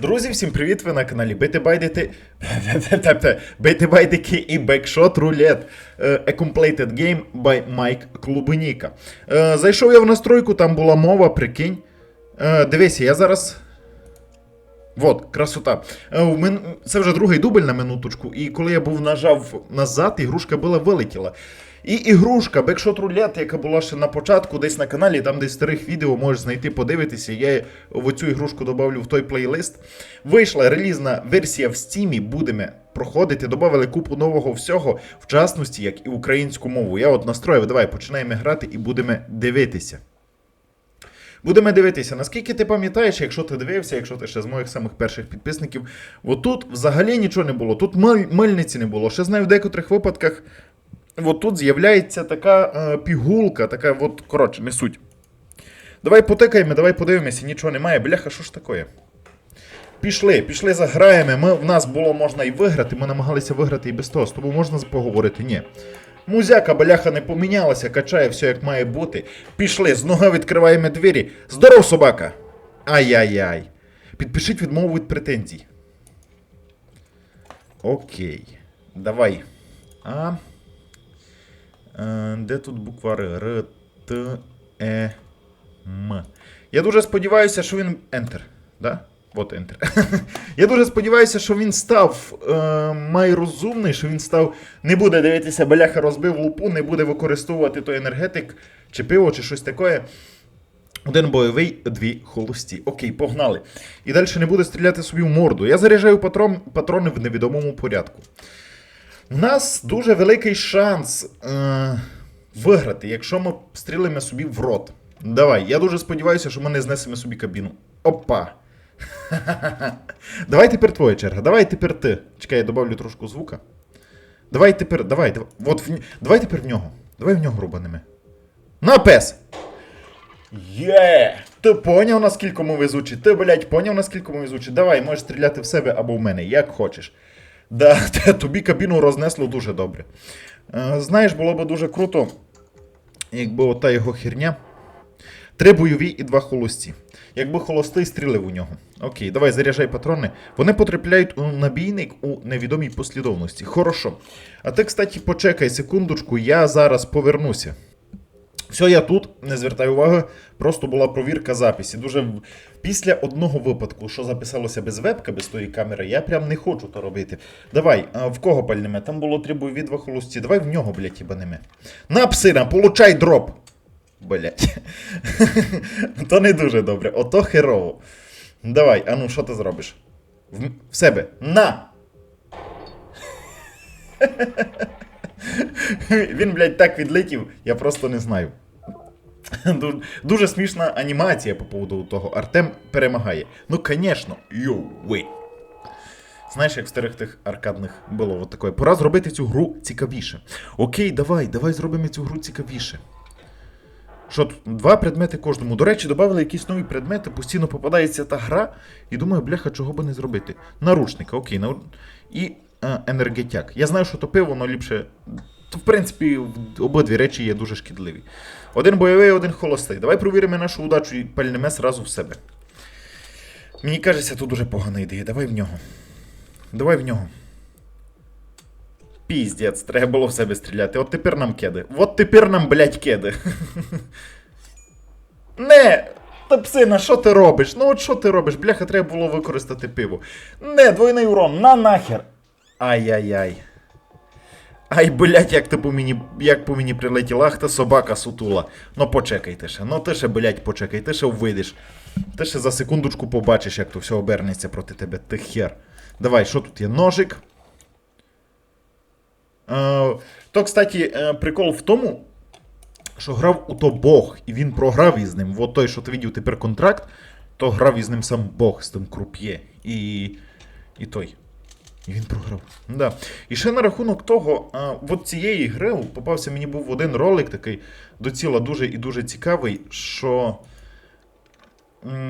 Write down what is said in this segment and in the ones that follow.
Друзі, всім привіт! Ви на каналі Бити Байдити. Бити Байдики і Backshot Roulette. Е, A Completed Game by Mike Клубеніка. Е, Зайшов я в настройку, там була мова, прикинь. Е, Дивися, я зараз. Вот, красота. Це вже другий дубль на минуточку, і коли я був нажав назад, ігрушка була вилетіла. І ігрушка Backshot Roulette, яка була ще на початку, десь на каналі, там десь старих відео можеш знайти, подивитися. Я цю ігрушку додавлю в той плейлист. Вийшла релізна версія в стімі, будемо проходити. Добавили купу нового всього, в частності, як і українську мову. Я от настроїв, давай починаємо грати і будемо дивитися. Будемо дивитися, наскільки ти пам'ятаєш, якщо ти дивився, якщо ти ще з моїх самих перших підписників. Отут взагалі нічого не було, тут миль- мильниці не було. Ще знаю, в декотрих випадках от тут з'являється така е, пігулка, така, от, коротше, не суть. Давай потикаємо, давай подивимося, нічого немає. Бляха, що ж таке? Пішли, пішли заграємо. Ми, в нас було можна і виграти, ми намагалися виграти і без того. З тобою можна поговорити? Ні. Музяка, бляха, не помінялася, качає все як має бути. Пішли, з ноги відкриваємо двері. Здоров, собака! Ай-яй-яй. Підпишіть відмову від претензій. Окей. Давай. А. Е, де тут буква Р? Р, Т, Е, М. Я дуже сподіваюся, що він. Enter. Да? От Enter. Я дуже сподіваюся, що він став е, майрозумний, що він став. Не буде дивитися, бляха розбив лупу, не буде використовувати той енергетик, чи пиво, чи щось таке. Один бойовий, дві холості. Окей, погнали. І далі не буде стріляти собі в морду. Я заряджаю патрон, патрони в невідомому порядку. У нас дуже великий шанс е, виграти, якщо ми стрілимо собі в рот. Давай, я дуже сподіваюся, що ми не знесемо собі кабіну. Опа. Давай тепер твоя черга. Давай тепер ти. Чекай, я добавлю трошку звука. Давай тепер, давай, давай. От в... давай тепер в нього. Давай в нього рубаними. На пес! Є! Ти поняв, наскільки ми везучі? Ти, блядь, поняв, наскільки ми везучі? Давай, можеш стріляти в себе або в мене, як хочеш. Да, те, тобі кабіну рознесло дуже добре. Е, знаєш, було б дуже круто, якби ота його херня. Три бойові і два холості. Якби холостий стрілив у нього. Окей, давай заряджай патрони. Вони потрапляють у набійник у невідомій послідовності. Хорошо. А ти, кстати, почекай секундочку, я зараз повернуся. Все, я тут, не звертай уваги, просто була провірка записі. Дуже після одного випадку, що записалося без вебка, без тої камери, я прям не хочу то робити. Давай, а в кого пальнеме? Там було три бойові два холості. Давай в нього, блядь, їбанеме. На псина, получай дроп. Блять. То не дуже добре. Ото херово. Давай, а ну, що ти зробиш? В, в себе. На! Він, блядь, так відлетів, я просто не знаю. Ду- Дуже смішна анімація по поводу того. Артем перемагає. Ну, звісно, win. Знаєш, як в старих тих аркадних було от таке. Пора зробити цю гру цікавіше. Окей, давай, давай зробимо цю гру цікавіше. Що тут? Два предмети кожному. До речі, додали якісь нові предмети, постійно попадається та гра, і думаю, бляха, чого би не зробити. Наручника, окей, нару... і енергетяк. Я знаю, що то пиво, воно ліпше. В принципі, обидві речі є дуже шкідливі. Один бойовий, один холостий. Давай провіримо нашу удачу і пальнемо зразу в себе. Мені кажеться, тут дуже погана ідея. Давай в нього. Давай в нього. Піздець, треба було в себе стріляти. От тепер нам кеди. От тепер нам, блядь, кеди. Не! Та псина, що ти робиш? Ну от що ти робиш? Бляха, треба було використати пиво. Не, двойний урон, на нахер. Ай-яй-яй. Ай, блядь, як ти по мені, як по мені прилетіла, ах та собака сутула. Ну почекайте ще, ну ти ще, блядь, почекай, ти ще вийдеш. Ти ще за секундочку побачиш, як то все обернеться проти тебе, ти хер. Давай, що тут є? Ножик. Е, то, кстати, е, прикол в тому, що грав у то Бог, і він програв із ним. От той, що ти видів тепер контракт, то грав із ним сам Бог з тим круп'є. І. І той. І він програв. Да. І ще на рахунок того, а, от цієї гри попався мені був один ролик такий доціла дуже і дуже цікавий, що.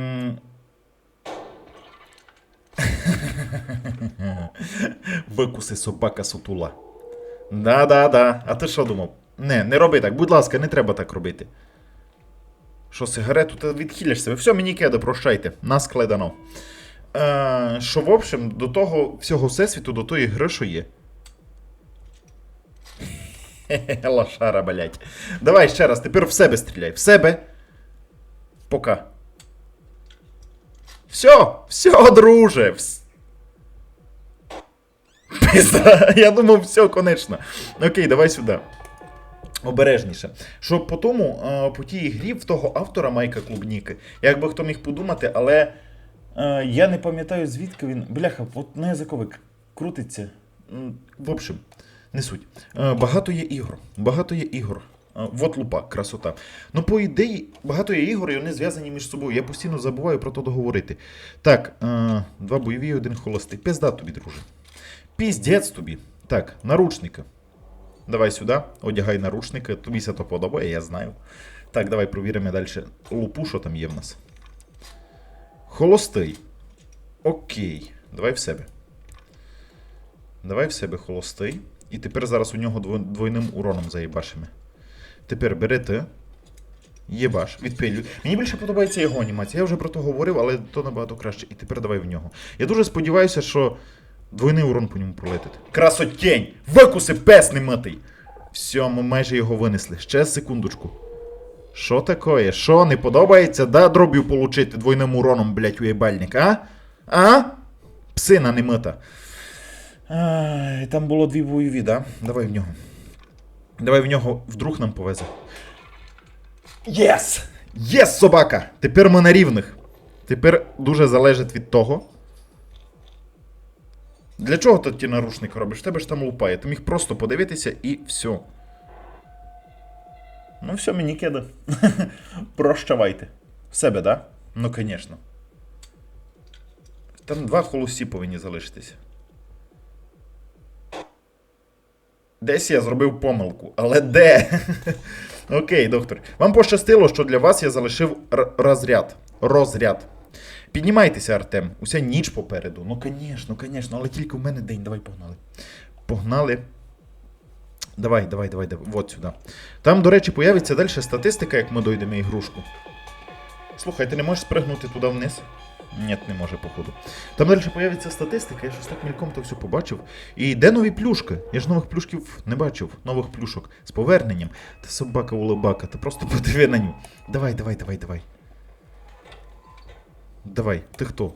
Викуси собака сутула. Да-да-да. А ти що думав? Не, не роби так, будь ласка, не треба так робити. Що, сигарету ти відхилиш себе? Все, мені кеда, прощайте. Нас кледано. Е, що, в общем, до того всього всесвіту, до тої гри, що є. Хе-хе, лошара, блядь. Давай ще раз, тепер в себе стріляй. В себе. Пока. Все, все, друже. вс- Пизда, я думав, все, конечно. Окей, давай сюди. Обережніше. Що по тому, е, по тій грі в того автора Майка Клубніки, як би хто міг подумати, але я не пам'ятаю, звідки він. Бляха, от на язиковик крутиться. В общем, не суть. Е, Багато є ігор. Багато є ігор. Е, Вот лупа, красота. Ну, по ідеї, багато є ігор, і вони зв'язані між собою. Я постійно забуваю про то договорити. Так, е, два бойові, один холостий. Пизда тобі, друже. Піздець тобі. Так, наручники. Давай сюди, одягай наручники. Тобі це то подобає, я знаю. Так, давай провіримо далі лупу, що там є в нас. Холостий. Окей. Давай в себе. Давай в себе холостий. І тепер зараз у нього двойним уроном заїбашимо. Тепер бери ти. Єбаш, відпилюй. Мені більше подобається його анімація. Я вже про то говорив, але то набагато краще. І тепер давай в нього. Я дуже сподіваюся, що двойний урон по ньому пролетить. Красотень! Викуси пес немитий! Все, ми майже його винесли. Ще секундочку. Що такое? Що, не подобається, да, дробів получити двойним уроном, блять, уєбальник, а? А? Псина немита. Ай, там було дві бойові, да? Давай в нього. Давай в нього вдруг нам повезе. Єс! Єс, собака! Тепер ми на рівних. Тепер дуже залежить від того. Для чого ти ті нарушники робиш? Тебе ж там лупає. Ти міг просто подивитися і все. Ну, все, мені кида. Прощавайте. В себе, да? Ну, звісно. Там два холості повинні залишитися. Десь я зробив помилку, але де? Окей, доктор. Вам пощастило, що для вас я залишив розряд. Розряд. Піднімайтеся, Артем. Уся ніч попереду. Ну, звісно, звісно, але тільки в мене день. Давай погнали. Погнали. Давай, давай, давай, давай. Вот сюди. Там, до речі, появиться далі статистика, як ми дойдемо ігрушку. Слухай, ти не можеш спригнути туди вниз? Ні, не може, походу. Там далі появиться статистика, я щось так мільком то все побачив. І де нові плюшки? Я ж нових плюшків не бачив, нових плюшок з поверненням. Та собака улибака, ти просто подиви на ню. Давай, давай, давай, давай. Давай, ти хто?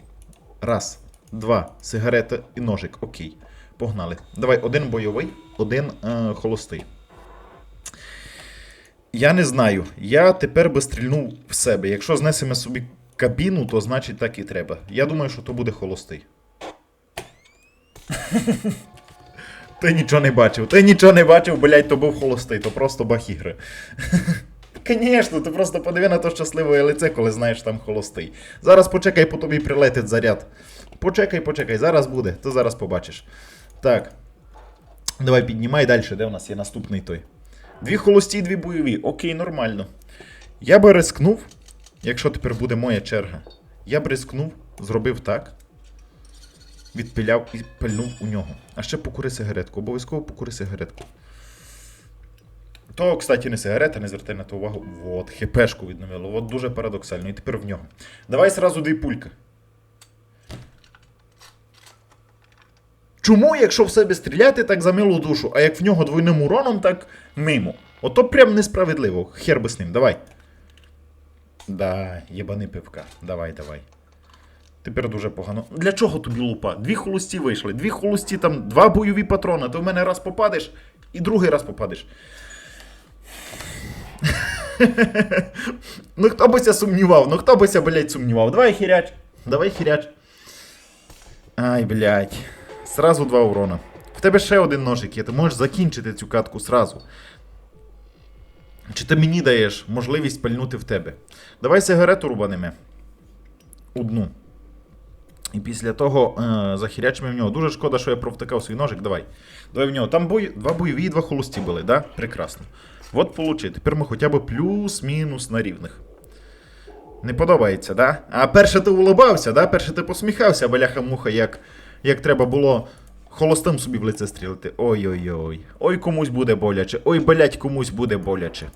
Раз, два, сигарета і ножик. Окей. Погнали. Давай, один бойовий, один е, холостий. Я не знаю. Я тепер би стрільнув в себе. Якщо знесемо собі кабіну, то значить так і треба. Я думаю, що то буде холостий. Ти нічого не бачив. Ти нічого не бачив, блядь, то був холостий, то просто бах ігри. Звісно, ти просто подиви на то щасливе лице, коли знаєш там холостий. Зараз почекай, по тобі прилетить заряд. Почекай, почекай, зараз буде, ти зараз побачиш. Так. Давай піднімай далі, де у нас є наступний той. Дві холості, дві бойові. Окей, нормально. Я би рискнув, якщо тепер буде моя черга. Я б рискнув, зробив так. Відпиляв і пильнув у нього. А ще покури сигаретку. Обов'язково покури сигаретку. То, кстати, не сигарета, не звертай на то увагу. Вот, хіпешку відновило. От дуже парадоксально. І тепер в нього. Давай сразу дві пульки. Чому, якщо в себе стріляти, так за милу душу, а як в нього двойним уроном, так мимо. Ото прям несправедливо. Хер би з ним, давай. Да, єбани пивка. Давай, давай. Тепер дуже погано. Для чого тобі лупа? Дві холості вийшли. Дві холості, там два бойові патрони. Ти в мене раз попадеш і другий раз попадеш. ну хто би ся сумнівав? Ну хто би ся, блядь, сумнівав? Давай хіряч. Давай хіряч. Ай, блядь. Сразу два урона. В тебе ще один ножик є, ти можеш закінчити цю катку сразу. Чи ти мені даєш можливість пальнути в тебе? Давай сигарету рубанемо. Одну. І після того е, захірячимо в нього. Дуже шкода, що я провтикав свій ножик. Давай. Давай в нього. Там бой... два бойові і два холості були, да? Прекрасно. От получи. Тепер ми хоча б плюс-мінус на рівних. Не подобається, да? А перше ти улыбався, да? Перше ти посміхався, бляха-муха, як, як треба було холостим собі в лице стрілити. Ой-ой-ой. Ой, комусь буде боляче. Ой, блять, комусь буде боляче.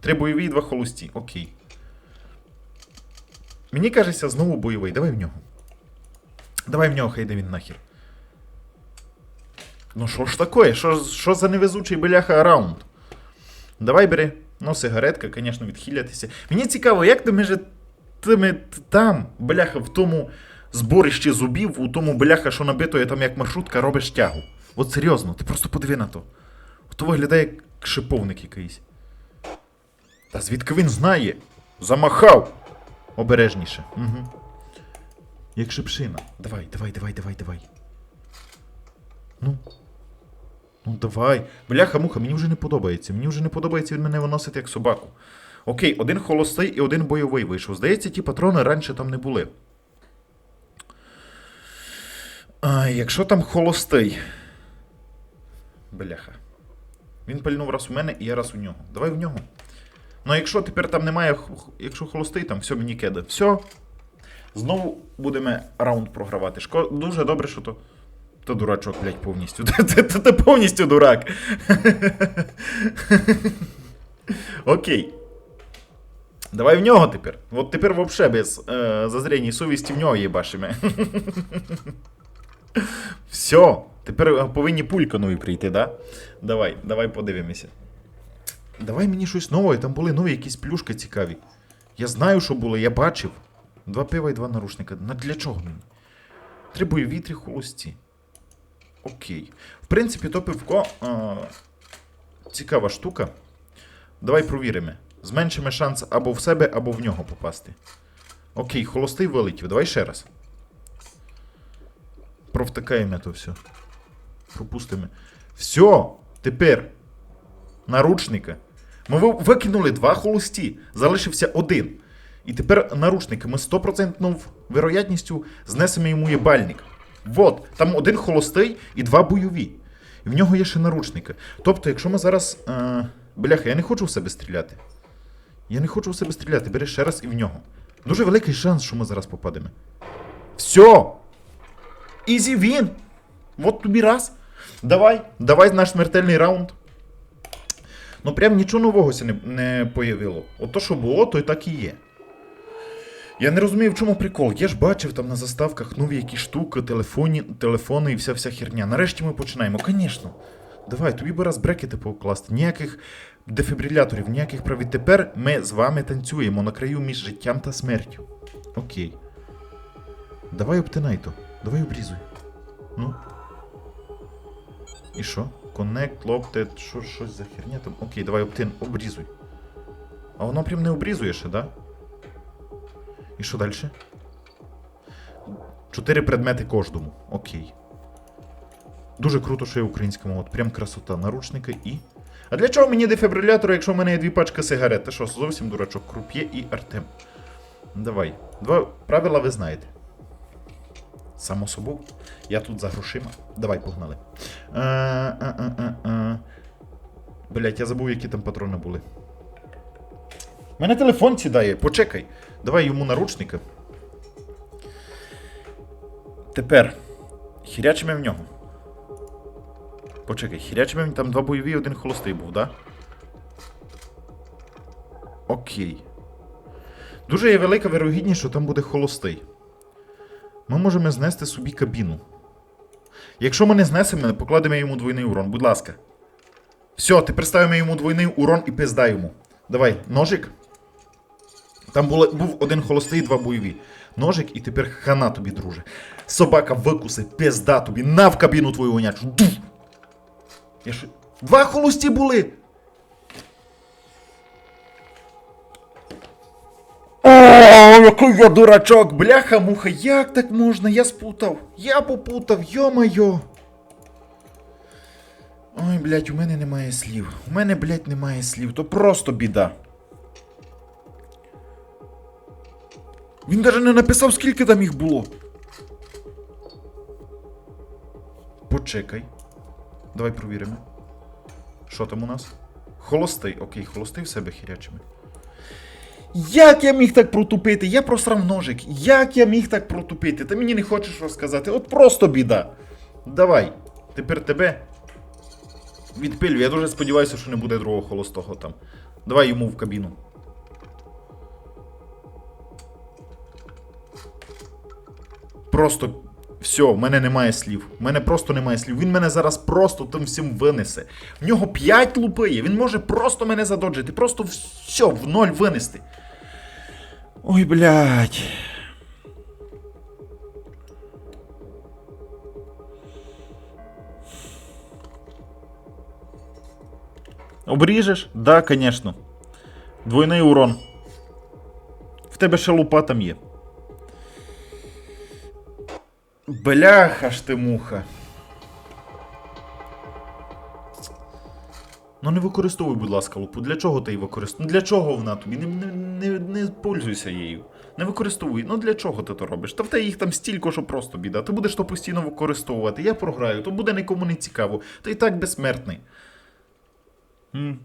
Три бойові два холості. Окей. Мені кажеться, знову бойовий. Давай в нього. Давай в нього хай йде він нахер. Ну що ж таке? Що, за невезучий бляха раунд? Давай бери. Ну, сигаретка, звісно, відхилятися. Мені цікаво, як ти між тими там, бляха, в тому зборищі зубів, у тому бляха, що набитої там як маршрутка, робиш тягу. От серйозно, ти просто подиви на то. То виглядає як шиповник якийсь. Та звідки він знає? Замахав! Обережніше. Угу. Як шипшина. Давай, давай, давай, давай, давай. Ну. Ну давай. Бляха, муха, мені вже не подобається. Мені вже не подобається він мене виносити як собаку. Окей, один холостий і один бойовий вийшов. Здається, ті патрони раніше там не були. А, якщо там холостий. Бляха. Він пальнув раз у мене і я раз у нього. Давай в нього. Ну а якщо тепер там немає, якщо холостий, там все мені кеде. Все. Знову будемо раунд програвати. Шко... Дуже добре, що то. То дурачок, блядь, повністю. Ти повністю дурак. Окей. Давай в нього тепер. От тепер вообще без е, зазріння совісті в нього їбашимо. Все. Тепер е, повинні пулька нові прийти, да? Давай, давай подивимося. Давай мені щось нове, там були нові якісь плюшки цікаві. Я знаю, що було, я бачив. Два пива і два нарушника. На для чого мені? Три бойові, три холості. Окей. В принципі, то пивко. А, цікава штука. Давай провіримо. Зменшимо шанс або в себе, або в нього попасти. Окей, холостий вилетів. Давай ще раз. Провтикаємо то все. Пропустимо. Все, тепер. Наручника. Ми викинули два холості, залишився один. І тепер наручники ми 100% вероятністю знесемо йому єбальник. Вот, там один холостий і два бойові. І в нього є ще наручники. Тобто, якщо ми зараз. Е, бляха, я не хочу в себе стріляти. Я не хочу в себе стріляти, бери ще раз і в нього. Дуже великий шанс, що ми зараз попадемо. Все! Ізі він! Вот тобі раз. Давай, давай наш смертельний раунд. Ну прям нічого нового не, не появило. От то, що було, то і так і є. Я не розумію, в чому прикол. Я ж бачив там на заставках нові якісь штуки, телефоні, телефони і вся вся херня. Нарешті ми починаємо. Звісно. Давай, тобі би раз брекети покласти. Ніяких дефібриляторів, ніяких правил. Тепер ми з вами танцюємо на краю між життям та смертю. Окей. Давай обтинай то. Давай обрізуй. Ну. І що? Connect, Locked, що, щось за херня там. Окей, давай обтин, обрізуй. А воно прям не обрізує ще, да? І що далі? Чотири предмети кожному. Окей. Дуже круто, що є українська мова. Прям красота. Наручники і. А для чого мені дефібрилятор, якщо в мене є дві пачки сигарет? Ти що, зовсім дурачок? Круп'є і Артем. Давай. Два правила ви знаєте. Само собою. Я тут за грошима. Давай, погнали. Е, е, е. Блять, я забув, які там патрони були. Мене телефон сідає, почекай. Давай йому наручника. Тепер. Хірячимо в нього. Почекай, хірячимо там два бойові, один холостий був, да? Окей. Дуже є велика вирогідність, що там буде холостий. Ми можемо знести собі кабіну. Якщо ми не знесемо, покладемо йому двойний урон, будь ласка. Все, тепер ставимо йому двойний урон і пизда йому. Давай, ножик. Там було, був один холостий, два бойові. Ножик, і тепер хана тобі, друже. Собака викуси, пизда тобі, на в кабіну твою вонячу. Я що... Два холості були! Який я дурачок! Бляха-муха, як так можна? Я спутав. Я попутав, йо-майо. Ой, блядь, у мене немає слів. У мене, блядь, немає слів. То просто біда. Він навіть не написав, скільки там їх було. Почекай. Давай провіримо. Що там у нас? Холостий. Окей, холостий в себе хірячими. Як я міг так протупити? Я просрав ножик. Як я міг так протупити? Ти мені не хочеш розказати? От просто біда. Давай. Тепер тебе. Відпилю. Я дуже сподіваюся, що не буде другого холостого там. Давай йому в кабіну. Просто Все, в мене немає слів. В мене просто немає слів. Він мене зараз просто тим всім винесе. В нього 5 лупи є. Він може просто мене задоджити. Просто все в ноль винести. Ой, блядь. Обріжеш? Да, конечно. Двойний урон. В тебе ще лупа там є. Бляха ж ти муха. Ну не використовуй, будь ласка, лупу. Для чого ти її використовуєш? Ну для чого вона тобі? Не, не, не, не пользуйся її. Не використовуй. Ну для чого ти то робиш? Та в тебе їх там стільки, що просто біда. Ти будеш то постійно використовувати. Я програю, то буде нікому не цікаво. Ти і так безсмертний. М.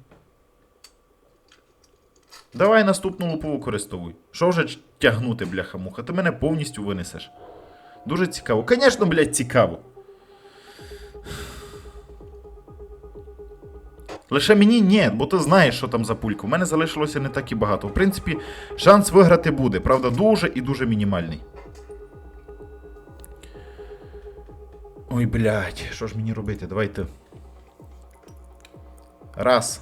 Давай наступну лупу використовуй. Що вже тягнути, бляха-муха? Ти мене повністю винесеш. Дуже цікаво. Звісно, блядь, цікаво. Лише мені ні, бо ти знаєш, що там за пулька. У мене залишилося не так і багато. В принципі, шанс виграти буде. Правда, дуже і дуже мінімальний. Ой, блядь, що ж мені робити? Давайте. Раз.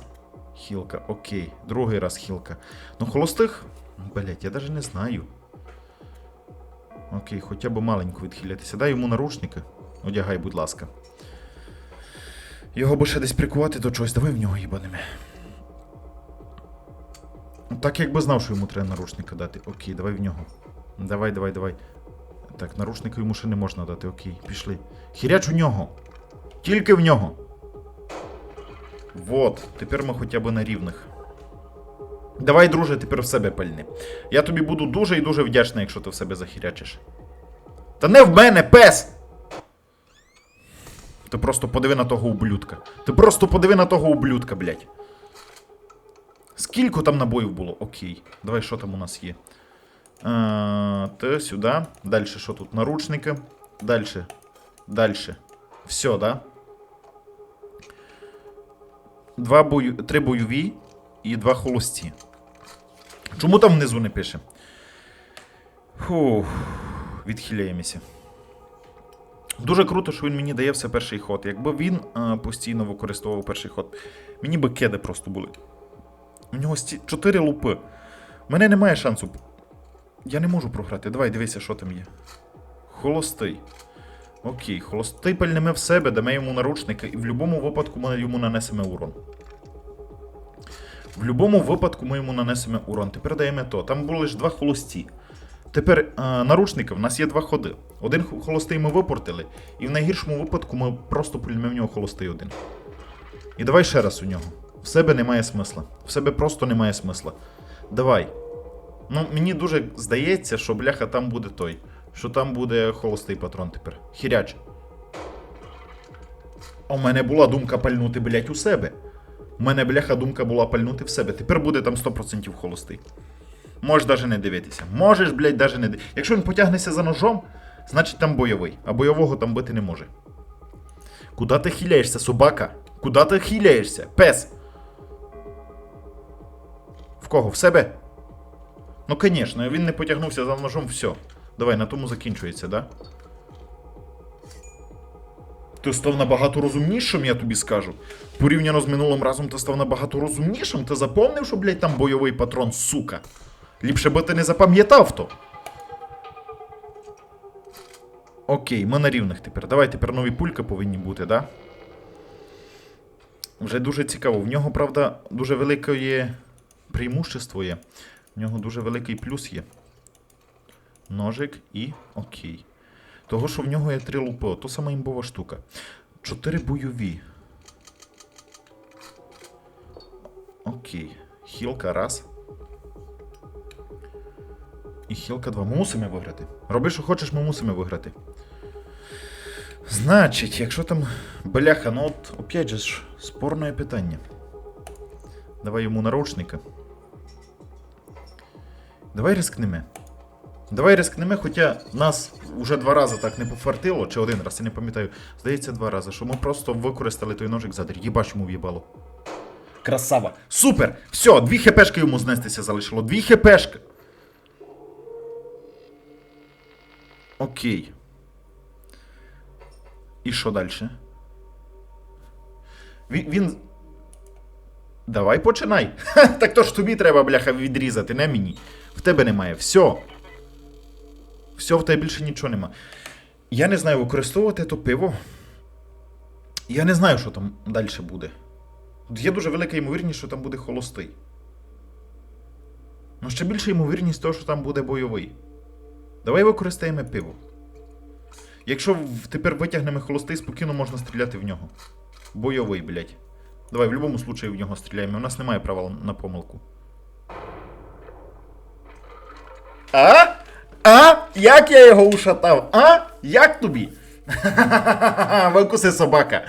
Хілка, окей. Другий раз хілка. Ну, холостих. Блять, я навіть не знаю. Окей, хоча б маленько відхилятися. Дай йому наручники. Одягай, будь ласка. Його би ще десь прикувати до чогось. Давай в нього їбанеме. Ну, Так якби знав, що йому треба наручника дати. Окей, давай в нього. Давай, давай, давай. Так, наручника йому ще не можна дати, окей, пішли. Хіряч у нього. Тільки в нього. Вот, тепер ми хоча б на рівних. Давай, друже, тепер в себе пальни. Я тобі буду дуже і дуже вдячний, якщо ти в себе захірячиш. Та не в мене, пес! Ти просто подиви на того ублюдка. Ти просто подиви на того ублюдка, блядь. Скільки там набоїв було? Окей. Давай, що там у нас є? А, те, сюди. Далі що тут? Наручники. Далі. Далі. Все, да? Два бою... Три бойові і два холості. Чому там внизу не пише? Фух, відхиляємося. Дуже круто, що він мені дає все перший ход. Якби він е, постійно використовував перший ход, мені би кеди просто були. У нього сті... 4 лупи. У мене немає шансу. Я не можу програти. Давай, дивися, що там є. Холостий. Окей, холостий пальнеме в себе, дамо йому наручники, і в будь-якому випадку ми йому нанесемо урон. В будь-якому випадку ми йому нанесемо урон. Тепер даємо то. Там були лише два холості. Тепер е, наручники, в нас є два ходи. Один холостий ми випортили, і в найгіршому випадку ми просто пульнемо в нього холостий один. І давай ще раз у нього. В себе немає смисла. В себе просто немає смисла. Давай. Ну, мені дуже здається, що бляха там буде той. Що там буде холостий патрон тепер. Хіряч. А у мене була думка пальнути, блять, у себе. У мене, бляха, думка була пальнути в себе. Тепер буде там 100% холостий. Можеш навіть не дивитися. Можеш, блядь, навіть не дивитися. Якщо він потягнеться за ножом, значить там бойовий. А бойового там бити не може. Куда ти хиляєшся, собака? Куда ти хиляєшся? Пес. В кого? В себе? Ну, звісно, він не потягнувся за ножом, все. Давай, на тому закінчується, да? Ти став набагато розумнішим, я тобі скажу. Порівняно з минулим разом ти став набагато розумнішим. Ти запомнив, що, блядь, там бойовий патрон, сука. Ліпше би ти не запам'ятав то. Окей, ми на рівних тепер. Давай тепер нові пульки повинні бути, да? Вже дуже цікаво. В нього, правда, дуже велике є преимущество є. В нього дуже великий плюс є. Ножик і окей. Того, що в нього є три лупи, то сама імбова штука. Чотири бойові. Окей. Хілка раз. І хілка два. Ми мусимо виграти. Роби, що хочеш, ми мусимо виграти. Значить, якщо там. Бляха, ну от опять же ж, спорне питання. Давай йому наручника. Давай рискнемо. Давай рискнемо, хоча нас вже два рази так не пофартило, чи один раз, я не пам'ятаю. Здається, два рази, що ми просто використали той ножик задер. Їбач йому в'їбало. Красава. Супер! Все, дві хпшки йому знестися залишило. Дві хпшки. Окей. І що далі? Він. він... Давай починай. Ха, так то ж тобі треба, бляха, відрізати, не мені. В тебе немає. Все. Все, в тебе більше нічого нема. Я не знаю, використовувати то пиво. Я не знаю, що там далі буде. От Є дуже велика ймовірність, що там буде холостий. Ну, ще більша ймовірність того, що там буде бойовий. Давай використаємо пиво. Якщо тепер витягнемо холостий, спокійно можна стріляти в нього. Бойовий, блядь. Давай в будь-якому случаю в нього стріляємо. У нас немає права на помилку. А? А? Як я його ушатав? А? Як тобі? Викуси собака.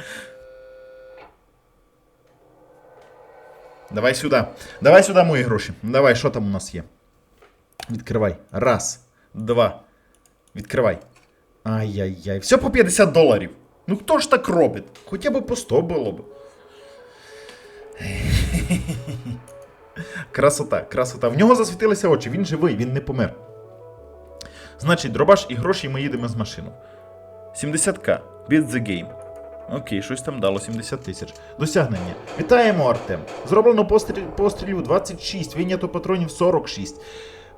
Давай сюди. Давай сюди мої гроші. Давай, що там у нас є? Відкривай. Раз, два. Відкривай. Ай-яй-яй. Все по 50 доларів. Ну хто ж так робить? Хоча б по 100 було б. Красота, красота. В нього засвітилися очі, він живий, він не помер. Значить, дробаш і гроші, і ми їдемо з машину. 70к. Beat the game. Окей, щось там дало 70 тисяч. Досягнення. Вітаємо, Артем. Зроблено постріл, пострілів 26, вийнято патронів 46.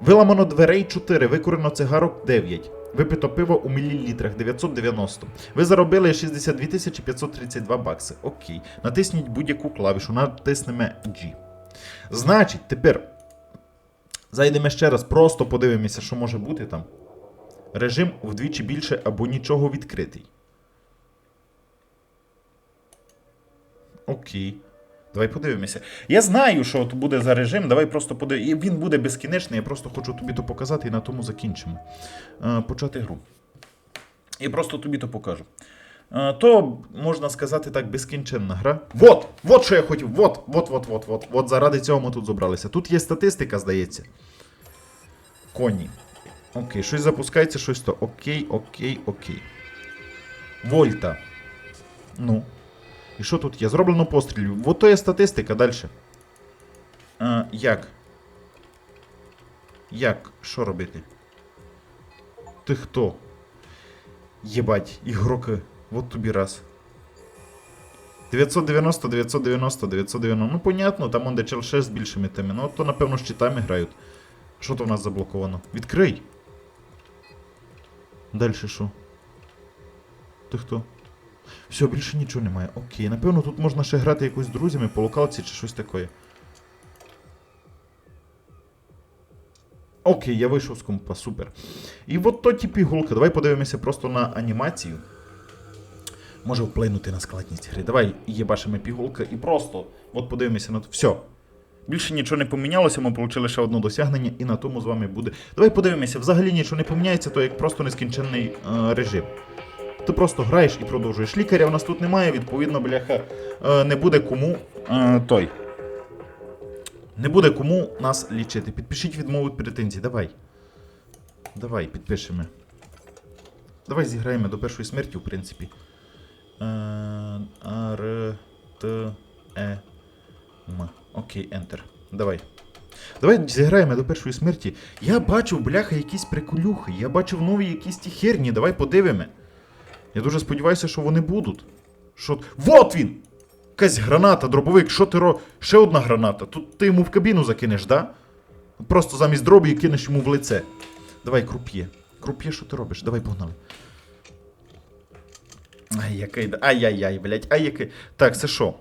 Виламано дверей 4, викурено цигарок 9. Випито пиво у мілілітрах 990. Ви заробили 62 532 бакси. Окей. Натисніть будь-яку клавішу, натиснемо G. Значить, тепер зайдемо ще раз, просто подивимося, що може бути там. Режим вдвічі більше або нічого відкритий. Окей. Давай подивимося. Я знаю, що от буде за режим. Давай просто подивимося. Він буде безкінечний, я просто хочу тобі то показати і на тому закінчимо. Е, почати гру. І просто тобі то покажу. Е, то, можна сказати так, безкінченна гра. Вот! Вот що я хотів! Вот, вот, вот, вот, вот. От заради цього ми тут зібралися. Тут є статистика, здається. Коні. Окей, щось запускається, щось то. Окей, окей, окей. Вольта. Ну. І що тут є? Зроблено пострілів. Вот то є статистика далі. Як? Як? Що робити? Ти хто? Єбать, ігроки. Вот тобі раз. 990, 990, 990. Ну, понятно, там он чел ще з більшими теми. Ну, то, напевно, з читами грають. Що то в нас заблоковано? Відкрий! Далі що? Ти хто? Все, більше нічого немає. Окей, напевно, тут можна ще грати якось з друзями по локалці чи щось таке. Окей, я вийшов з компа, супер. І от то ті пігулки. Давай подивимося просто на анімацію. Може вплинути на складність гри. Давай їбашимо пігулка і просто от подивимося на. Все. Більше нічого не помінялося, ми отримали ще одне досягнення, і на тому з вами буде. Давай подивимося, взагалі нічого не поміняється, то як просто нескінченний е, режим. Ти просто граєш і продовжуєш. Лікаря у нас тут немає, відповідно, бляха, е, не буде кому е, той. Не буде кому нас лічити. Підпишіть відмову від претензій. Давай. Давай, підпишемо. Давай зіграємо до першої смерті, в принципі. Е, Р, Т, Е, М. Окей, Enter. Давай. Давай зіграємо до першої смерті. Я бачив, бляха, якісь приколюхи. Я бачив нові якісь ті херні. Давай подивимо. Я дуже сподіваюся, що вони будуть. Що... Вот він! Якась граната, дробовик, що ти ро... Ще одна граната. Тут ти йому в кабіну закинеш, да? Просто замість дробі кинеш йому в лице. Давай, круп'є. Круп'є, що ти робиш? Давай погнали. Ай, який. Ай-яй-яй, блядь, ай який. Так, це що?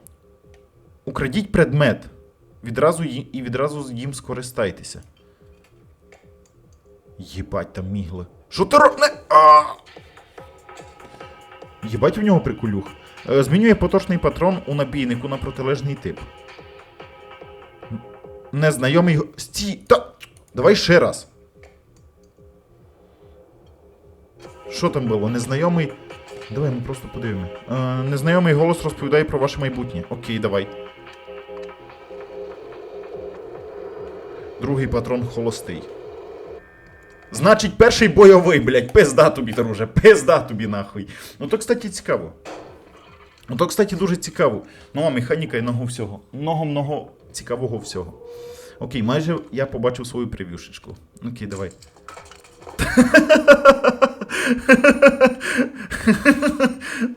Украдіть предмет. Відразу і відразу їм скористайтеся. Єбать, там мігли. Що ти ро... Єбать у нього приколюх. Е, Змінює поточний патрон у набійнику на протилежний тип. Незнайомий. Стій! Та... Давай ще раз. Що там було? Незнайомий. Давай ми просто подивимо. Е, незнайомий голос розповідає про ваше майбутнє. Окей, давай. Другий патрон холостий. Значить, перший бойовий, блядь, пизда тобі, друже, пизда тобі нахуй. Ну то, кстати, цікаво. Ну то, кстати, дуже цікаво. Нова механіка і много всього. Много-много цікавого всього. Окей, майже я побачив свою прев'юшечку. Окей, давай.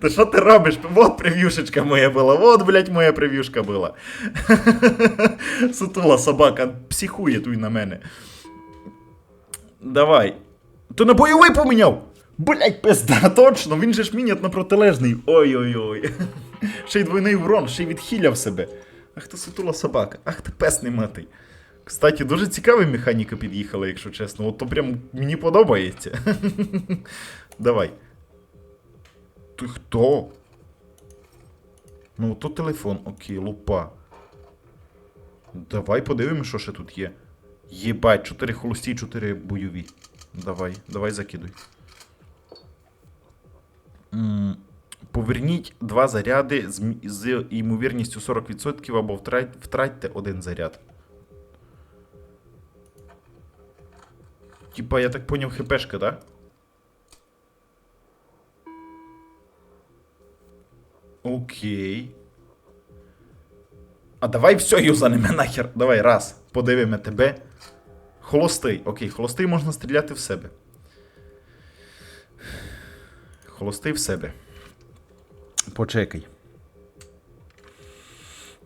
Ти що ти робиш? Вот прев'юшечка моя була, вот, блядь, моя прев'юшка була. Сутула собака, психує туй на мене. Давай. Ти на бойовий поміняв! Блять, пизда, точно, він же ж мінят на протилежний. Ой-ой-ой. Ще й двойний урон, ще й відхиляв себе. Ах ти сутула собака, ах ти пес нематий. Кстати, дуже цікаві механіка під'їхала, якщо чесно. От то прям мені подобається. Давай. Ти хто? Ну, то телефон, окей, лупа. Давай подивимось, що ще тут є. Єбать, 4 холості, 4 бойові. Давай, давай закидуй. Поверніть два заряди з, з ймовірністю 40% або втрать, втратьте один заряд. Типа, я так поняв, хпшка, да? Окей. А давай все юзанемо нахер. Давай, раз. Подивимо тебе. Холостий. Окей, холостий можна стріляти в себе. Холостий в себе. Почекай.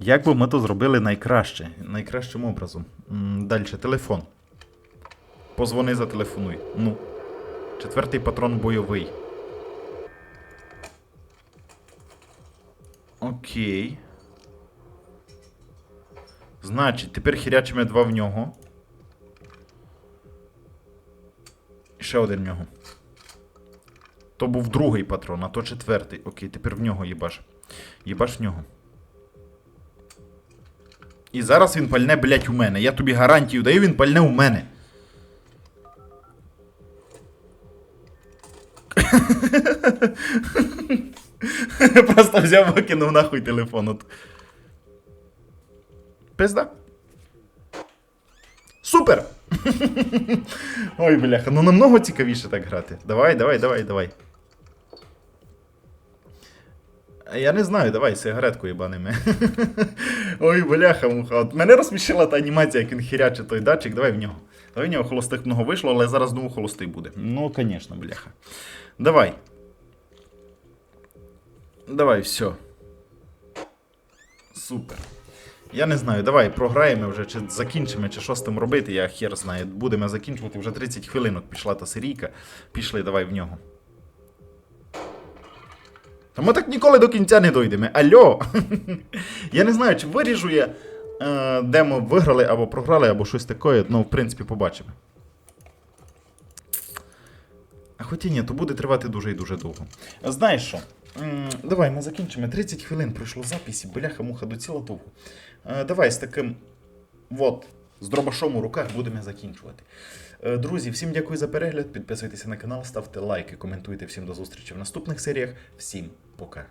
Як би ми то зробили найкраще? Найкращим образом. Далі, телефон. Позвони, зателефонуй. Ну. Четвертий патрон бойовий. Окей. Значить, тепер хірячимо два в нього. Ще один в нього. То був другий патрон, а то четвертий. Окей, тепер в нього їбаш. Їбаш в нього. І зараз він пальне, блять, у мене. Я тобі гарантію даю, він пальне у мене. Просто взяв викинув нахуй телефон. От. Пизда. Супер! Ой, бляха, ну намного цікавіше так грати. Давай, давай, давай, давай. Я не знаю, давай, сигаретку їбаними. Ой, бляха, муха. От мене розсмішила та анімація, як він хіряче той датчик. Давай в нього. Давай в нього холостих много вийшло, але зараз знову холостий буде. Ну, звісно, бляха. Давай. Давай, все. Супер. Я не знаю, давай програємо вже, чи закінчимо, чи що з тим робити, я хер знаю. Будемо закінчувати вже 30 хвилинок пішла та серійка. Пішли, давай в нього. Та ми так ніколи до кінця не дойдемо. Альо! я не знаю, чи виріжу я, е, де ми виграли або програли, або щось таке, ну, в принципі, побачимо. А хоча ні, то буде тривати дуже і дуже довго. Знаєш що? Давай ми закінчимо. 30 хвилин пройшло записі, бляха-муха доціла довго. Е, Давай з таким от, з дробашом у руках будемо закінчувати. Е, Друзі, всім дякую за перегляд. Підписуйтеся на канал, ставте лайки, коментуйте. Всім до зустрічі в наступних серіях. Всім пока.